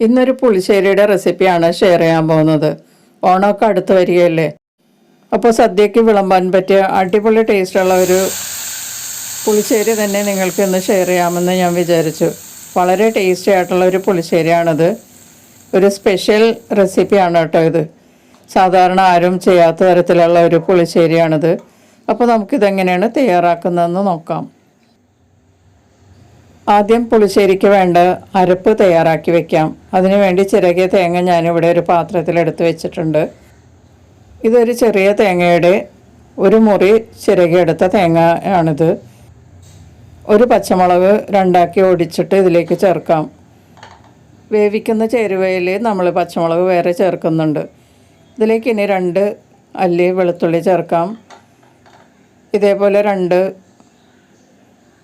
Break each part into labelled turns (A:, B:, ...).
A: ഇന്നൊരു പുളിശ്ശേരിയുടെ റെസിപ്പിയാണ് ഷെയർ ചെയ്യാൻ പോകുന്നത്. ഓണമൊക്കെ അടുത്ത് വരികയല്ലേ? അപ്പോൾ സദ്യയ്ക്ക് വിളമ്പാൻ പറ്റിയ അടിപൊളി ടേസ്റ്റുള്ള ഒരു പുളിശ്ശേരി തന്നെ നിങ്ങൾക്ക് ഇന്ന് ഷെയർ ചെയ്യാമെന്ന് ഞാൻ വിചാരിച്ചു. വളരെ ടേസ്റ്റി ആയിട്ടുള്ള ഒരു പുളിശ്ശേരിയാണിത്. ഒരു സ്പെഷ്യൽ റെസിപ്പിയാണ് കേട്ടോ ഇത്. സാധാരണ ആരും ചെയ്യാത്ത തരത്തിലുള്ള ഒരു പുളിശ്ശേരിയാണിത്. അപ്പോൾ നമുക്കിതെങ്ങനെയാണ് തയ്യാറാക്കുന്നതെന്ന് നോക്കാം. ആദ്യം പുളിശ്ശേരിക്ക് വേണ്ട അരപ്പ് തയ്യാറാക്കി വെക്കാം. അതിനുവേണ്ടി ചിരകിയ തേങ്ങ ഞാനിവിടെ ഒരു പാത്രത്തിൽ എടുത്ത് വെച്ചിട്ടുണ്ട്. ഇതൊരു ചെറിയ തേങ്ങയുടെ ഒരു മുറി ചിരകിയെടുത്ത തേങ്ങ ആണിത്. ഒരു പച്ചമുളക് രണ്ടാക്കി ഓടിച്ചിട്ട് ഇതിലേക്ക് ചേർക്കാം. വേവിക്കുന്ന ചേരുവയിൽ നമ്മൾ പച്ചമുളക് വേറെ ചേർക്കുന്നുണ്ട്. ഇതിലേക്ക് ഇനി രണ്ട് അല്ലി വെളുത്തുള്ളി ചേർക്കാം. ഇതേപോലെ രണ്ട്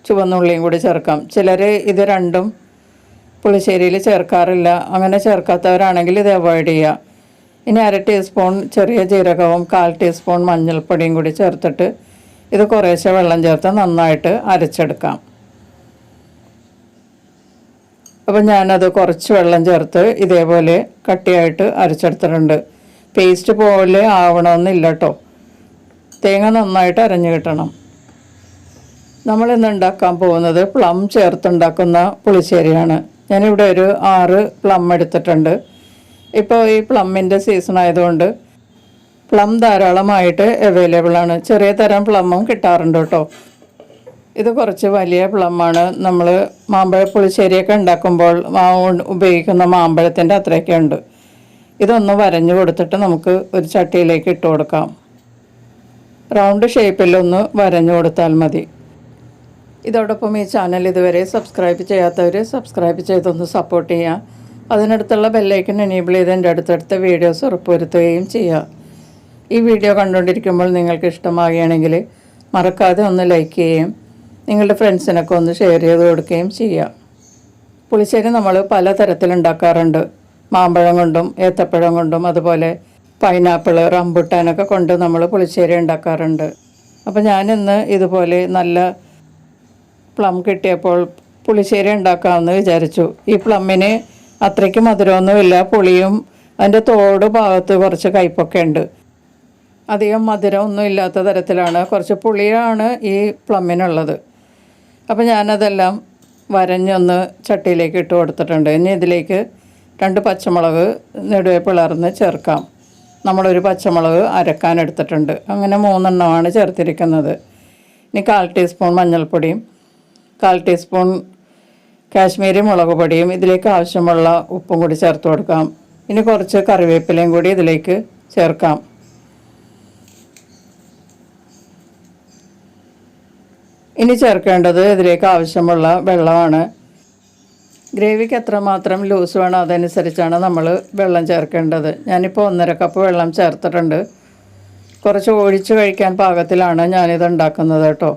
A: ചുവന്നുള്ളിയും കൂടി ചേർക്കാം. ചിലർ ഇത് രണ്ടും പുളിശ്ശേരിയിൽ ചേർക്കാറില്ല. അങ്ങനെ ചേർക്കാത്തവരാണെങ്കിൽ ഇത് അവോയ്ഡ് ചെയ്യുക ഇനി അര ടീസ്പൂൺ ചെറിയ ജീരകവും കാൽ ടീസ്പൂൺ മഞ്ഞൾപ്പൊടിയും കൂടി ചേർത്തിട്ട് ഇത് കുറേശ്ശെ വെള്ളം ചേർത്ത് നന്നായിട്ട് അരച്ചെടുക്കാം. അപ്പം ഞാനത് കുറച്ച് വെള്ളം ചേർത്ത് ഇതേപോലെ കട്ടിയായിട്ട് അരച്ചെടുത്തിട്ടുണ്ട്. പേസ്റ്റ് പോലെ ആവണമെന്നില്ല കേട്ടോ തേങ്ങ നന്നായിട്ട് അരഞ്ഞു കിട്ടണം. നമ്മളിന്ന് ഉണ്ടാക്കാൻ പോകുന്നത്? പ്ലം ചേർത്തുണ്ടാക്കുന്ന പുളിശ്ശേരിയാണ്. ഞാനിവിടെ ഒരു ആറ് പ്ലം എടുത്തിട്ടുണ്ട്. ഇപ്പോൾ ഈ പ്ലമ്മിന്റെ സീസൺ ആയതുകൊണ്ട് പ്ലം ധാരാളമായിട്ട് അവൈലബിൾ ആണ്. ചെറിയ തരം പ്ലമ്മും കിട്ടാറുണ്ട് കേട്ടോ. ഇത് കുറച്ച് വലിയ പ്ലമ്മാണ്. നമ്മൾ മാമ്പഴ പുളിശ്ശേരിയൊക്കെ ഉണ്ടാക്കുമ്പോൾ ഉപയോഗിക്കുന്ന മാമ്പഴത്തിന്റെ അത്രയൊക്കെ ഉണ്ട്. ഇതൊന്ന് വരഞ്ഞു കൊടുത്തിട്ട് നമുക്ക് ഒരു ചട്ടിയിലേക്ക് ഇട്ട് കൊടുക്കാം. റൗണ്ട് ഷേപ്പിലൊന്ന് വരഞ്ഞു കൊടുത്താൽ മതി. ഇതോടൊപ്പം ഈ ചാനൽ ഇതുവരെ സബ്സ്ക്രൈബ് ചെയ്യാത്തവർ സബ്സ്ക്രൈബ് ചെയ്തൊന്ന് സപ്പോർട്ട് ചെയ്യുക അതിനടുത്തുള്ള ബെല്ലൈക്കൺ എനേബിൾ ചെയ്ത് എന്റെ അടുത്തടുത്ത വീഡിയോസ് ഉറപ്പുവരുത്തുകയും ചെയ്യുക ഈ വീഡിയോ കണ്ടുകൊണ്ടിരിക്കുമ്പോൾ നിങ്ങൾക്ക് ഇഷ്ടമാകുകയാണെങ്കിൽ മറക്കാതെ ഒന്ന് ലൈക്ക് ചെയ്യുകയും നിങ്ങളുടെ ഫ്രണ്ട്സിനൊക്കെ ഒന്ന് ഷെയർ ചെയ്ത് കൊടുക്കുകയും ചെയ്യുക പുളിശ്ശേരി നമ്മൾ പല തരത്തിലുണ്ടാക്കാറുണ്ട് മാമ്പഴം കൊണ്ടും ഏത്തപ്പഴം കൊണ്ടും അതുപോലെ പൈനാപ്പിൾ റംബുട്ടാനൊക്കെ കൊണ്ട് നമ്മൾ പുളിശ്ശേരി ഉണ്ടാക്കാറുണ്ട്. അപ്പോൾ ഞാനിന്ന് ഇതുപോലെ നല്ല പ്ലം കിട്ടിയപ്പോൾ പുളിശ്ശേരി ഉണ്ടാക്കാമെന്ന് വിചാരിച്ചു. ഈ പ്ലമ്മിന് അത്രയ്ക്ക് മധുരമൊന്നുമില്ല. പുളിയും അതിന്റെ തോട് ഭാഗത്ത് കുറച്ച് കയ്പൊക്കെ ഉണ്ട്. അധികം മധുരമൊന്നും ഇല്ലാത്ത തരത്തിലാണ് കുറച്ച് പുളിയാണ് ഈ പ്ലമ്മിനുള്ളത്. അപ്പോൾ ഞാനതെല്ലാം വരഞ്ഞൊന്ന് ചട്ടിയിലേക്ക് ഇട്ട് കൊടുത്തിട്ടുണ്ട്. ഇനി ഇതിലേക്ക് രണ്ട് പച്ചമുളക് നെടുവെ പിളർന്ന് ചേർക്കാം. നമ്മളൊരു പച്ചമുളക് അരക്കാൻ എടുത്തിട്ടുണ്ട്. അങ്ങനെ മൂന്നെണ്ണമാണ് ചേർത്തിരിക്കുന്നത്. ഇനി കാൽ ടീസ്പൂൺ മഞ്ഞൾപ്പൊടിയും കാൽ ടീസ്പൂൺ കാശ്മീരി മുളക് പൊടിയും ഇതിലേക്ക് ആവശ്യമുള്ള ഉപ്പും കൂടി ചേർത്ത് കൊടുക്കാം. ഇനി കുറച്ച് കറിവേപ്പിലയും കൂടി ഇതിലേക്ക് ചേർക്കാം. ഇനി ചേർക്കേണ്ടത് ഇതിലേക്ക് ആവശ്യമുള്ള വെള്ളമാണ്. ഗ്രേവിക്ക് എത്രമാത്രം ലൂസ് വേണോ അതനുസരിച്ചാണ് നമ്മൾ വെള്ളം ചേർക്കേണ്ടത്. ഞാനിപ്പോൾ ഒന്നര കപ്പ് വെള്ളം ചേർത്തിട്ടുണ്ട്. കുറച്ച് ഒഴിച്ച് കഴിക്കാൻ പാകത്തിലാണ് ഞാനിത് ഉണ്ടാക്കുന്നത് കേട്ടോ.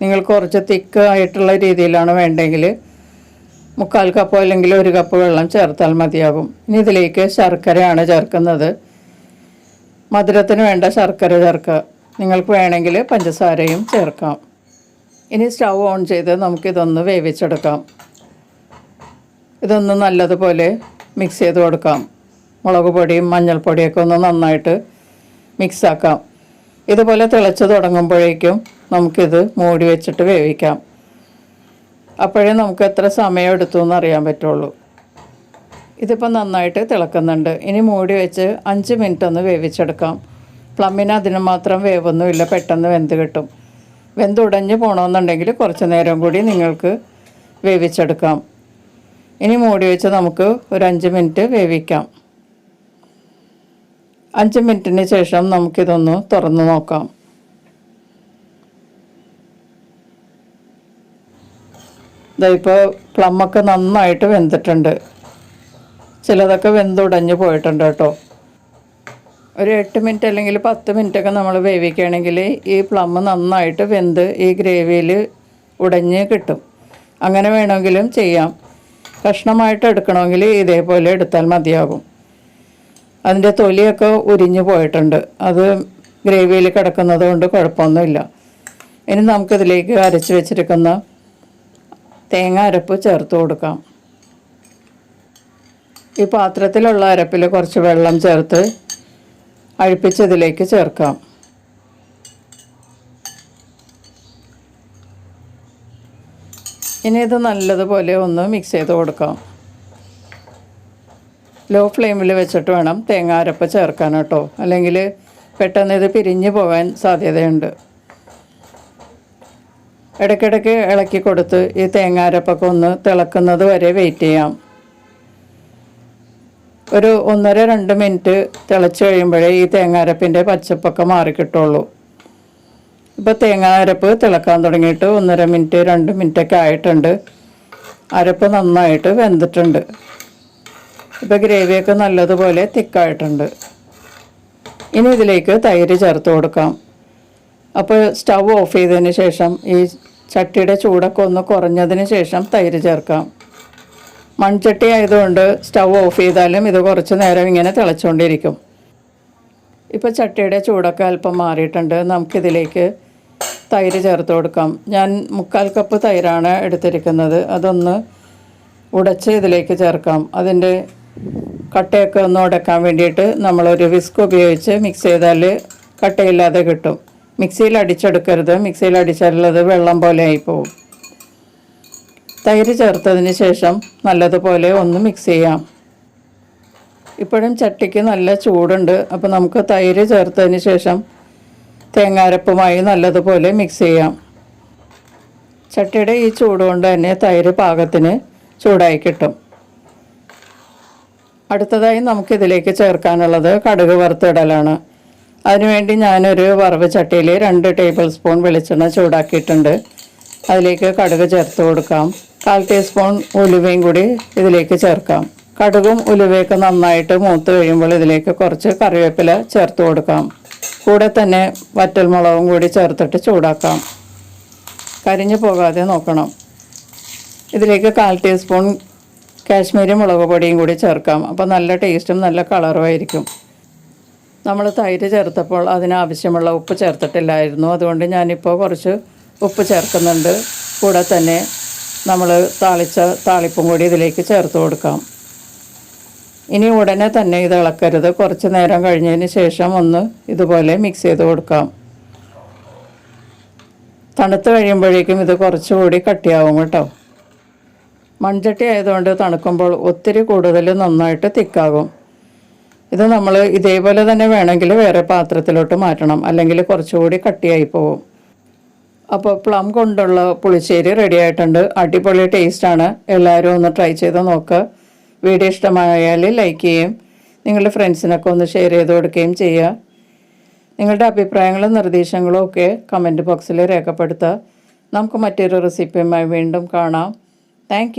A: നിങ്ങൾ കുറച്ച് തിക്ക് ആയിട്ടുള്ള രീതിയിലാണ് വേണ്ടെങ്കിൽ മുക്കാൽ കപ്പോ അല്ലെങ്കിൽ ഒരു കപ്പ് വെള്ളം ചേർത്താൽ മതിയാകും. ഇനി ഇതിലേക്ക് ശർക്കരയാണ് ചേർക്കുന്നത്. മധുരത്തിന് വേണ്ട ശർക്കര ചേർക്കുക. നിങ്ങൾക്ക് വേണമെങ്കിൽ പഞ്ചസാരയും ചേർക്കാം. ഇനി സ്റ്റൗ ഓൺ ചെയ്ത് നമുക്കിതൊന്ന് വേവിച്ചെടുക്കാം. ഇതൊന്ന് നല്ലതുപോലെ മിക്സ് ചെയ്ത് കൊടുക്കാം. മുളക് പൊടിയും മഞ്ഞൾപ്പൊടിയൊക്കെ ഒന്ന് നന്നായിട്ട് മിക്സാക്കാം ഇതുപോലെ തിളച്ച് തുടങ്ങുമ്പോഴേക്കും നമുക്കിത് മൂടി വെച്ചിട്ട് വേവിക്കാം. അപ്പോഴേ നമുക്ക് എത്ര സമയം എടുത്തു എന്ന് അറിയാൻ പറ്റുള്ളൂ. ഇതിപ്പോൾ നന്നായിട്ട് തിളക്കുന്നുണ്ട്. ഇനി മൂടി വെച്ച് അഞ്ച് മിനിറ്റ് ഒന്ന് വേവിച്ചെടുക്കാം. പ്ലമ്മിന് അതിന് മാത്രം വേവൊന്നുമില്ല. പെട്ടെന്ന് വെന്ത് കിട്ടും. വെന്തുടഞ്ഞ് പോകണമെന്നുണ്ടെങ്കിൽ കുറച്ച് നേരം കൂടി നിങ്ങൾക്ക് വേവിച്ചെടുക്കാം. ഇനി മൂടി വെച്ച് നമുക്ക് ഒരു അഞ്ച് മിനിറ്റ് വേവിക്കാം. അഞ്ച് മിനിറ്റിന് ശേഷം നമുക്കിതൊന്ന് തുറന്ന് നോക്കാം. ഇതാ ഇപ്പോൾ പ്ലമ്മൊക്കെ നന്നായിട്ട് വെന്തിട്ടുണ്ട്. ചിലതൊക്കെ വെന്തുടഞ്ഞ് പോയിട്ടുണ്ട് കേട്ടോ. ഒരു എട്ട് മിനിറ്റ് അല്ലെങ്കിൽ പത്ത് മിനിറ്റൊക്കെ നമ്മൾ വേവിക്കുകയാണെങ്കിൽ ഈ പ്ലം നന്നായിട്ട് വെന്ത് ഈ ഗ്രേവിയിൽ ഉടഞ്ഞ് കിട്ടും. അങ്ങനെ വേണമെങ്കിലും ചെയ്യാം. കഷ്ണമായിട്ട് എടുക്കണമെങ്കിൽ ഇതേപോലെ എടുത്താൽ മതിയാകും. അതിന്റെ തൊലിയൊക്കെ ഉരിഞ്ഞു പോയിട്ടുണ്ട്. അത് ഗ്രേവിയിൽ കിടക്കുന്നത് കൊണ്ട് കുഴപ്പമൊന്നുമില്ല. ഇനി നമുക്കിതിലേക്ക് അരച്ച് വെച്ചിരിക്കുന്ന തേങ്ങ അരപ്പ് ചേർത്ത് കൊടുക്കാം. ഈ പാത്രത്തിലുള്ള അരപ്പിൽ കുറച്ച് വെള്ളം ചേർത്ത് അഴിപ്പിച്ചതിലേക്ക് ചേർക്കാം. ഇനി ഇത് നല്ലതുപോലെ ഒന്ന് മിക്സ് ചെയ്ത് കൊടുക്കാം. ലോ ഫ്ലെയിമിൽ വെച്ചിട്ട് വേണം തേങ്ങ അരപ്പ് ചേർക്കാൻ കേട്ടോ. അല്ലെങ്കിൽ പെട്ടെന്ന് ഇത് പിരിഞ്ഞു പോകാൻ സാധ്യതയുണ്ട്. ഇടയ്ക്കിടയ്ക്ക് ഇളക്കി കൊടുത്ത് ഈ തേങ്ങാരപ്പൊക്കെ ഒന്ന് തിളക്കുന്നത് വരെ വെയിറ്റ് ചെയ്യാം. ഒരു ഒന്നര രണ്ട് മിനിറ്റ് തിളച്ച് കഴിയുമ്പോഴേ ഈ തേങ്ങാരപ്പിന്റെ പച്ചപ്പൊക്കെ മാറിക്കിട്ടുള്ളൂ ഇപ്പോൾ തേങ്ങാരപ്പ് തിളക്കാൻ തുടങ്ങിയിട്ട് ഒന്നര മിനിറ്റ് രണ്ട് മിനിറ്റൊക്കെ ആയിട്ടുണ്ട്. അരപ്പ് നന്നായിട്ട് വെന്തിട്ടുണ്ട്. ഇപ്പോൾ ഗ്രേവിയൊക്കെ നല്ലതുപോലെ തിക്കായിട്ടുണ്ട് ഇനി ഇതിലേക്ക് തൈര് ചേർത്ത് കൊടുക്കാം. അപ്പോൾ സ്റ്റൗ ഓഫ് ചെയ്തതിന് ശേഷം ഈ ചട്ടിയുടെ ചൂടൊക്കെ ഒന്ന് കുറഞ്ഞതിന് ശേഷം തൈര് ചേർക്കാം. മൺചട്ടി ആയതുകൊണ്ട് സ്റ്റൗ ഓഫ് ചെയ്താലും ഇത് കുറച്ച് നേരം ഇങ്ങനെ തിളച്ചുകൊണ്ടിരിക്കും ഇപ്പോൾ ചട്ടിയുടെ ചൂടൊക്കെ അല്പം മാറിയിട്ടുണ്ട്. നമുക്കിതിലേക്ക് തൈര് ചേർത്ത് കൊടുക്കാം. ഞാൻ മുക്കാൽ കപ്പ് തൈരാണ് എടുത്തിരിക്കുന്നത്. അതൊന്ന് ഉടച്ച് ഇതിലേക്ക് ചേർക്കാം. അതിന്റെ കട്ടയൊക്കെ ഒന്ന് ഉടക്കാൻ വേണ്ടിയിട്ട് നമ്മളൊരു വിസ്ക് ഉപയോഗിച്ച് മിക്സ് ചെയ്താൽ കട്ടയില്ലാതെ കിട്ടും. മിക്സിയിൽ അടിച്ചെടുക്കരുത് മിക്സിയിൽ അടിച്ചാലത് വെള്ളം പോലെ ആയിപ്പോവും. തൈര് ചേർത്തതിന് ശേഷം നല്ലതുപോലെ ഒന്ന് മിക്സ് ചെയ്യാം. ഇപ്പോഴും ചട്ടിക്ക് നല്ല ചൂടുണ്ട്. അപ്പോൾ നമുക്ക് തൈര് ചേർത്തതിന് ശേഷം തേങ്ങാരപ്പുമായി നല്ലതുപോലെ മിക്സ് ചെയ്യാം. ചട്ടിയുടെ ഈ ചൂട് കൊണ്ട് തന്നെ തൈര് പാകത്തിന് ചൂടായി കിട്ടും. അടുത്തതായി നമുക്കിതിലേക്ക് ചേർക്കാനുള്ളത് കടുക് വറുത്തിടലാണ്. അതിനുവേണ്ടി ഞാനൊരു വറവ് ചട്ടിയിൽ രണ്ട് ടേബിൾ സ്പൂൺ വെളിച്ചെണ്ണ ചൂടാക്കിയിട്ടുണ്ട്. അതിലേക്ക് കടുക് ചേർത്ത് കൊടുക്കാം. കാൽ ടീസ്പൂൺ ഉലുവയും കൂടി ഇതിലേക്ക് ചേർക്കാം. കടുകും ഉലുവയൊക്കെ നന്നായിട്ട് മൂത്ത് കഴിയുമ്പോൾ ഇതിലേക്ക് കുറച്ച് കറിവേപ്പില ചേർത്ത് കൊടുക്കാം. കൂടെ തന്നെ വറ്റൽമുളകും കൂടി ചേർത്തിട്ട് ചൂടാക്കാം. കരിഞ്ഞു പോകാതെ നോക്കണം. ഇതിലേക്ക് കാൽ ടീസ്പൂൺ കാശ്മീരി മുളക് പൊടിയും കൂടി ചേർക്കാം. അപ്പോൾ നല്ല ടേസ്റ്റും നല്ല കളറും ആയിരിക്കും. നമ്മൾ തൈര് ചേർത്തപ്പോൾ അതിനാവശ്യമുള്ള ഉപ്പ് ചേർത്തിട്ടില്ലായിരുന്നു. അതുകൊണ്ട് ഞാനിപ്പോൾ കുറച്ച് ഉപ്പ് ചേർക്കുന്നുണ്ട്. കൂടെ തന്നെ നമ്മൾ താളിച്ച താളിപ്പും കൂടി ഇതിലേക്ക് ചേർത്ത് കൊടുക്കാം. ഇനി ഉടനെ തന്നെ ഇത് ഇളക്കരുത്. കുറച്ച് നേരം കഴിഞ്ഞതിന് ശേഷം ഒന്ന് ഇതുപോലെ മിക്സ് ചെയ്ത് കൊടുക്കാം. തണുത്ത് കഴിയുമ്പോഴേക്കും ഇത് കുറച്ചുകൂടി കട്ടിയാവും കേട്ടോ. മൺചട്ടി ആയതുകൊണ്ട് തണുക്കുമ്പോൾ ഒത്തിരി കൂടുതൽ നന്നായിട്ട് തിക്കാകും. ഇത് നമ്മൾ ഇതേപോലെ തന്നെ വേണമെങ്കിൽ വേറെ പാത്രത്തിലോട്ട് മാറ്റണം. അല്ലെങ്കിൽ കുറച്ചുകൂടി കട്ടിയായി പോകും അപ്പോൾ പ്ലം കൊണ്ടുള്ള പുളിശ്ശേരി റെഡി ആയിട്ടുണ്ട്. അടിപൊളി ടേസ്റ്റാണ് എല്ലാവരും ഒന്ന് ട്രൈ ചെയ്ത് നോക്കുക വീഡിയോ ഇഷ്ടമായാൽ ലൈക്ക് ചെയ്യും. നിങ്ങളുടെ ഫ്രണ്ട്സിനൊക്കെ ഒന്ന് ഷെയർ ചെയ്ത് കൊടുക്കുകയും ചെയ്യുക. നിങ്ങളുടെ അഭിപ്രായങ്ങളും നിർദ്ദേശങ്ങളും ഒക്കെ കമന്റ് ബോക്സിൽ രേഖപ്പെടുത്തുക. നമുക്ക് മറ്റൊരു റെസിപ്പിയുമായി വീണ്ടും കാണാം. താങ്ക്